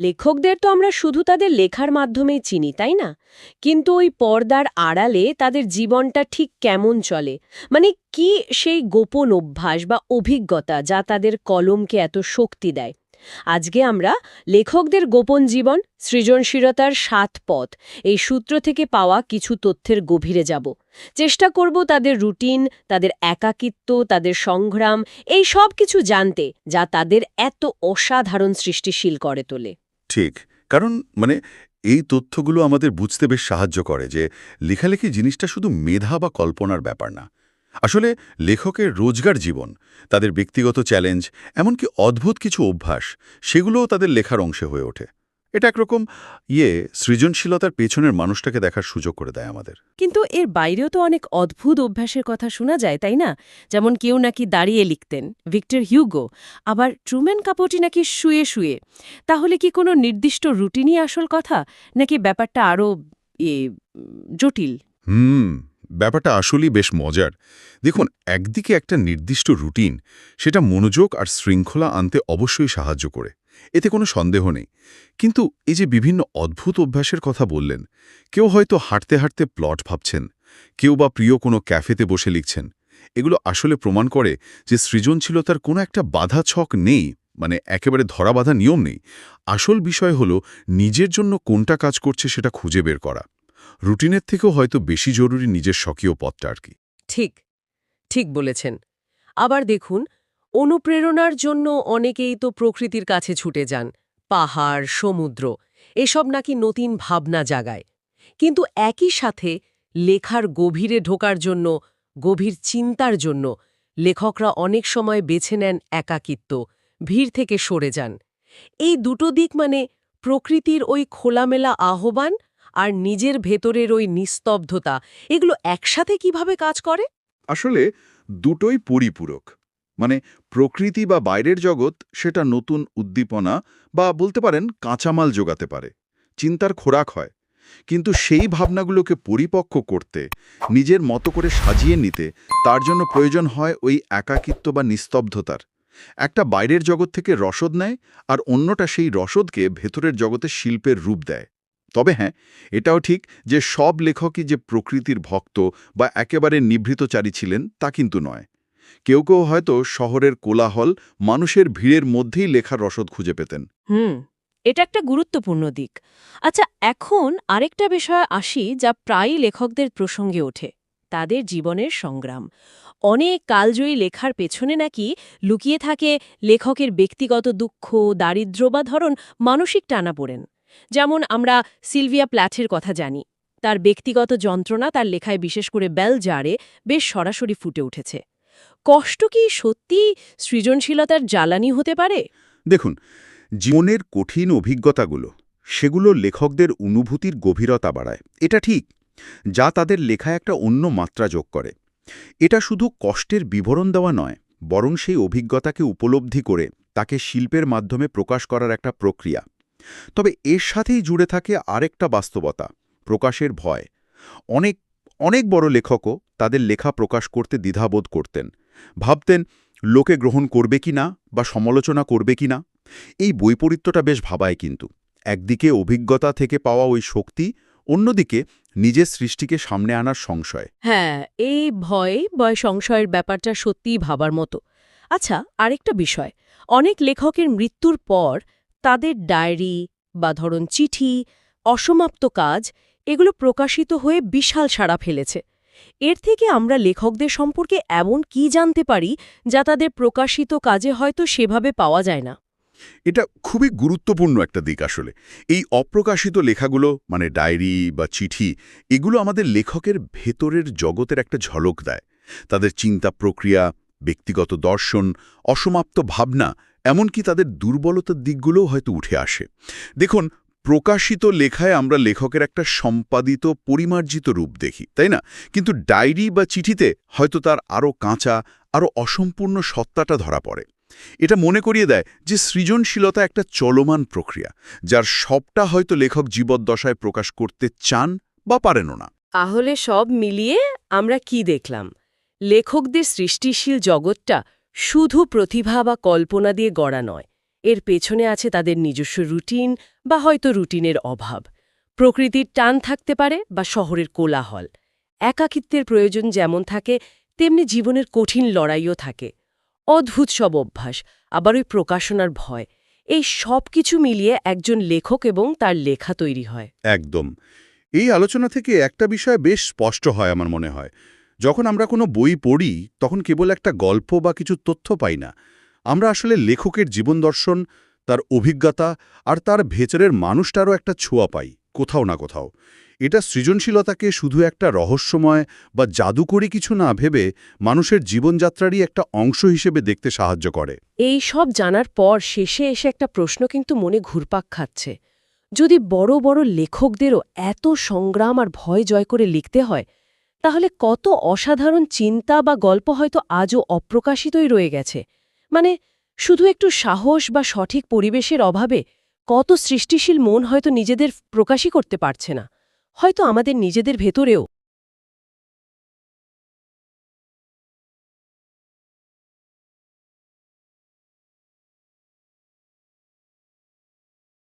লেখকদের তো আমরা শুধু তাদের লেখার মাধ্যমেই চিনি, তাই না? কিন্তু ওই পর্দার আড়ালে তাদের জীবনটা ঠিক কেমন চলে? মানে কি সেই গোপন অভ্যাস বা অভিজ্ঞতা যা তাদের কলমকে এত শক্তি দেয়? আজকে আমরা লেখকদের গোপন জীবন, সৃজনশীলতার সাত পথ, এই সূত্র থেকে পাওয়া কিছু তথ্যের গভীরে যাব। চেষ্টা করব তাদের রুটিন, তাদের একাকিত্ব, তাদের সংগ্রাম, এই সব কিছু জানতে, যা তাদের এত অসাধারণ সৃষ্টিশীল করে তোলে। ঠিক। কারণ মানে এই তথ্যগুলো আমাদের বুঝতে বেশ সাহায্য করে যে লেখালেখি জিনিসটা শুধু মেধা বা কল্পনার ব্যাপার না। আসলে লেখকের রোজগার জীবন, তাদের ব্যক্তিগত চ্যালেঞ্জ, এমনকি অদ্ভুত কিছু অভ্যাস, সেগুলোও তাদের লেখার অংশে হয়ে ওঠে। এটা একরকম ইয়ে সৃজনশীলতার পেছনের মানুষটাকে দেখার সুযোগ করে দেয় আমাদের। কিন্তু এর বাইরেও তো অনেক অদ্ভুত অভ্যাসের কথা শোনা যায় তাই না? যেমন কেউ নাকি দাঁড়িয়ে লিখতেন ভিক্টর হিউগো আবার ট্রুম্যান কাপোটি নাকি শুয়ে শুয়ে। তাহলে কি কোনো নির্দিষ্ট রুটিনই আসল কথা নাকি ব্যাপারটা আরও এ জটিল? হুম ব্যাপারটা আসলেই বেশ মজার। দেখুন একদিকে একটা নির্দিষ্ট রুটিন সেটা মনোযোগ আর শৃঙ্খলা আনতে অবশ্যই সাহায্য করে। এতে কোনো সন্দেহ নেই। কিন্তু এই যে বিভিন্ন অদ্ভুত অভ্যাসের কথা বললেন, কেউ হয়তো হাঁটতে হাঁটতে প্লট ভাবছেন, কেউ বা প্রিয় কোনো ক্যাফেতে বসে লিখছেন। এগুলো আসলে প্রমাণ করে যে সৃজনশীলতার কোনো একটা বাধা ছক নেই মানে একেবারে ধরা বাধা নিয়ম নেই। আসল বিষয় হলো নিজের জন্য কোনটা কাজ করছে সেটা খুঁজে বের করা। রুটিনের থেকেও হয়তো বেশি জরুরি নিজের স্বকীয় পথটা আর কি। ঠিক ঠিক বলেছেন। আবার দেখুন অনুপ্রেরণার জন্য অনেকেই তো প্রকৃতির কাছে ছুটে যান, পাহাড়, সমুদ্র, এসব নাকি নতুন ভাবনা জাগায়। কিন্তু একই সাথে লেখার গভীরে ঢোকার জন্য, গভীর চিন্তার জন্য লেখকরা অনেক সময় বেছে নেন একাকিত্ব, ভিড় থেকে সরে যান। এই দুটো দিক মানে প্রকৃতির ওই খোলামেলা আহ্বান আর নিজের ভেতরের ওই নিস্তব্ধতা, এগুলো একসাথে কীভাবে কাজ করে? আসলে দুটোই পরিপূরক। মানে প্রকৃতি বা বাইরের জগৎ সেটা নতুন উদ্দীপনা বা বলতে পারেন কাঁচামাল যোগাতে পারে, চিন্তার খোরাক হয়। কিন্তু সেই ভাবনাগুলোকে পরিপক্ক করতে, নিজের মতো করে সাজিয়ে নিতে তার জন্য প্রয়োজন হয় ওই একাকিত্ব বা নিস্তব্ধতার। একটা বাইরের জগৎ থেকে রসদ নেয় আর অন্যটা সেই রসদকে ভেতরের জগতে শিল্পের রূপ দেয়। তবে হ্যাঁ এটাও ঠিক যে সব লেখকই যে প্রকৃতির ভক্ত বা একেবারে নিভৃতচারী ছিলেন তা কিন্তু নয়। কেউ কেউ হয়তো শহরের কোলাহল মানুষের ভিড়ের মধ্যেই লেখার রসদ খুঁজে পেতেন। হুম, এটা একটা গুরুত্বপূর্ণ দিক। আচ্ছা এখন আরেকটা বিষয় আসি যা প্রায়ই লেখকদের প্রসঙ্গে ওঠে, তাদের জীবনের সংগ্রাম। অনেক কালজয়ী লেখার পেছনে নাকি লুকিয়ে থাকে লেখকের ব্যক্তিগত দুঃখ দারিদ্র্য বা ধরন মানসিক টানাপোড়েন। যেমন আমরা সিলভিয়া প্ল্যাথের কথা জানি, তার ব্যক্তিগত যন্ত্রণা তার লেখায় বিশেষ করে বেল জারে বেশ সরাসরি ফুটে উঠেছে। কষ্ট কি সত্যি সৃজনশীলতার জ্বালানি হতে পারে? দেখুন, জীবনের কঠিন অভিজ্ঞতাগুলো, সেগুলো লেখকদের অনুভূতির গভীরতা বাড়ায়। এটা ঠিক, যা তাদের লেখায় একটা অন্য মাত্রা যোগ করে। এটা শুধু কষ্টের বিবরণ দেওয়া নয়, বরং সেই অভিজ্ঞতাকে উপলব্ধি করে তাকে শিল্পের মাধ্যমে প্রকাশ করার একটা প্রক্রিয়া। তবে এর সাথেই জুড়ে থাকে আরেকটা বাস্তবতা, প্রকাশের ভয়। অনেক অনেক বড় লেখকও তাদের লেখা প্রকাশ করতে দ্বিধাবোধ করতেন। ভাবতেন, লোকে গ্রহণ করবে কি না বা সমালোচনা করবে কি না এই বৈপরীত্যটা বেশ ভাবায় কিন্তু। একদিকে অভিজ্ঞতা থেকে পাওয়া ওই শক্তি, অন্যদিকে নিজের সৃষ্টিকে সামনে আনার সংশয়। হ্যাঁ এই ভয় বয় সংশয়ের ব্যাপারটা সত্যিই ভাবার মতো। আচ্ছা আরেকটা বিষয়। অনেক লেখকের মৃত্যুর পর তাদের ডায়েরি বা ধরুন চিঠি, অসমাপ্ত কাজ, এগুলো প্রকাশিত হয়ে বিশাল সাড়া ফেলেছে। এর থেকে আমরা লেখকদের সম্পর্কে এমন কি জানতে পারি যা তাদের প্রকাশিত কাজে হয়তো সেভাবে পাওয়া যায় না? এটা খুবই গুরুত্বপূর্ণ একটা দিক আসলে। এই অপ্রকাশিত লেখাগুলো মানে ডায়েরি বা চিঠি, এগুলো আমাদের লেখকের ভেতরের জগতের একটা ঝলক দেয়। তাদের চিন্তা প্রক্রিয়া, ব্যক্তিগত দর্শন, অসমাপ্ত ভাবনা, এমনকি তাদের দুর্বলতার দিকগুলোও হয়তো উঠে আসে। দেখুন প্রকাশিত লেখায় আমরা লেখকের একটা সম্পাদিত, পরিমার্জিত রূপ দেখি, তাই না? কিন্তু ডায়েরি বা চিঠিতে হয়তো তার আরও কাঁচা আরও অসম্পূর্ণ সত্তাটা ধরা পড়ে। এটা মনে করিয়ে দেয় যে সৃজনশীলতা একটা চলমান প্রক্রিয়া, যার সবটা হয়তো লেখক জীবদ্দশায় প্রকাশ করতে চান বা পারেনও না। তাহলে সব মিলিয়ে আমরা কি দেখলাম? লেখকদের সৃষ্টিশীল জগৎটা শুধু প্রতিভা বা কল্পনা দিয়ে গড়া নয় এর পেছনে আছে তাদের নিজস্ব রুটিন বা হয়তো রুটিনের অভাব। প্রকৃতির টান থাকতে পারে বা শহরের কোলাহল। একাকিত্বের প্রয়োজন যেমন থাকে, তেমনি জীবনের কঠিন লড়াইও থাকে। অদ্ভুত সব অভ্যাস, আবার ওই প্রকাশনার ভয়। এই সব কিছু মিলিয়ে একজন লেখক এবং তার লেখা তৈরি হয়। একদম। এই আলোচনা থেকে একটা বিষয় বেশ স্পষ্ট হয় আমার মনে হয়। যখন আমরা কোনো বই পড়ি, তখন কেবল একটা গল্প বা কিছু তথ্য পাই না। আমরা আসলে লেখকের জীবন দর্শন, তার অভিজ্ঞতা আর তার ভেতরের মানুষটারও একটা ছোঁয়া পাই, কোথাও না কোথাও। এটা সৃজনশীলতাকে শুধু একটা রহস্যময় বা জাদুকরী কিছু না ভেবে মানুষের জীবনযাত্রারই একটা অংশ হিসেবে দেখতে সাহায্য করে। এই সব জানার পর শেষে এসে একটা প্রশ্ন কিন্তু মনে ঘুরপাক খাচ্ছে। যদি বড় বড় লেখকদেরও এত সংগ্রাম আর ভয় জয় করে লিখতে হয়, তাহলে কত অসাধারণ চিন্তা বা গল্প হয়তো আজও অপ্রকাশিতই রয়ে গেছে। মানে শুধু একটু সাহস বা সঠিক পরিবেশের অভাবে কত সৃষ্টিশীল মন হয়তো নিজেদের প্রকাশই করতে পারছে না। হয়তো আমাদের নিজেদের ভেতরেও